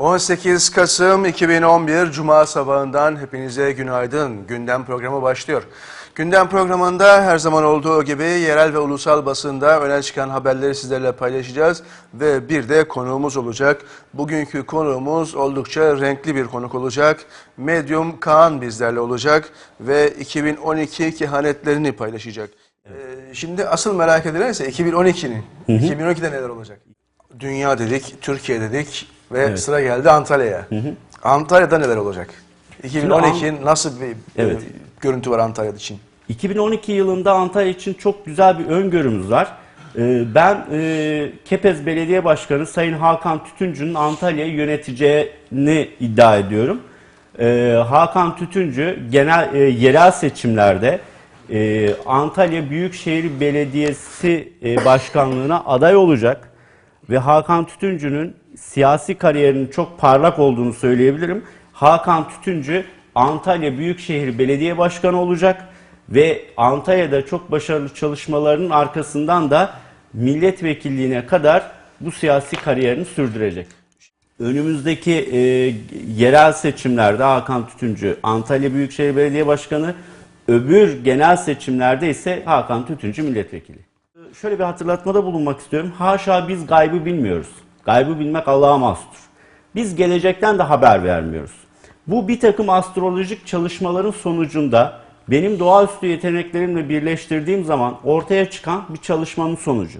18 Kasım 2011 Cuma sabahından hepinize günaydın. Gündem programı başlıyor. Gündem programında her zaman olduğu gibi yerel ve ulusal basında öne çıkan haberleri sizlerle paylaşacağız ve bir de konuğumuz olacak. Bugünkü konuğumuz oldukça renkli bir konuk olacak. Medyum Kaan bizlerle olacak ve 2012 kehanetlerini paylaşacak. Ee, şimdi asıl merak edilen ise 2012'nin. 2012'de neler olacak? Dünya dedik, Türkiye dedik ve sıra geldi Antalya'ya. Antalya'da neler olacak? 2012 nasıl bir Evet. e, görüntü var Antalya için? 2012 yılında Antalya için çok güzel bir öngörümüz var. Ee, Ben e, Kepez Belediye Başkanı Sayın Hakan Tütüncü'nün Antalya'yı yöneteceğini iddia ediyorum. Hakan Tütüncü genel e, yerel seçimlerde e, Antalya Büyükşehir Belediyesi e, Başkanlığına aday olacak ve Hakan Tütüncü'nün siyasi kariyerinin çok parlak olduğunu söyleyebilirim. Hakan Tütüncü Antalya Büyükşehir Belediye Başkanı olacak ve Antalya'da çok başarılı çalışmalarının arkasından da milletvekilliğine kadar bu siyasi kariyerini sürdürecek. Önümüzdeki e, yerel seçimlerde Hakan Tütüncü Antalya Büyükşehir Belediye Başkanı, öbür genel seçimlerde ise Hakan Tütüncü milletvekili. Şöyle bir hatırlatmada bulunmak istiyorum. Haşa biz gaybı bilmiyoruz. Gaybı bilmek Allah'a mahsustur. Biz gelecekten de haber vermiyoruz. Bu bir takım astrolojik çalışmaların sonucunda benim doğaüstü yeteneklerimle birleştirdiğim zaman ortaya çıkan bir çalışmanın sonucu.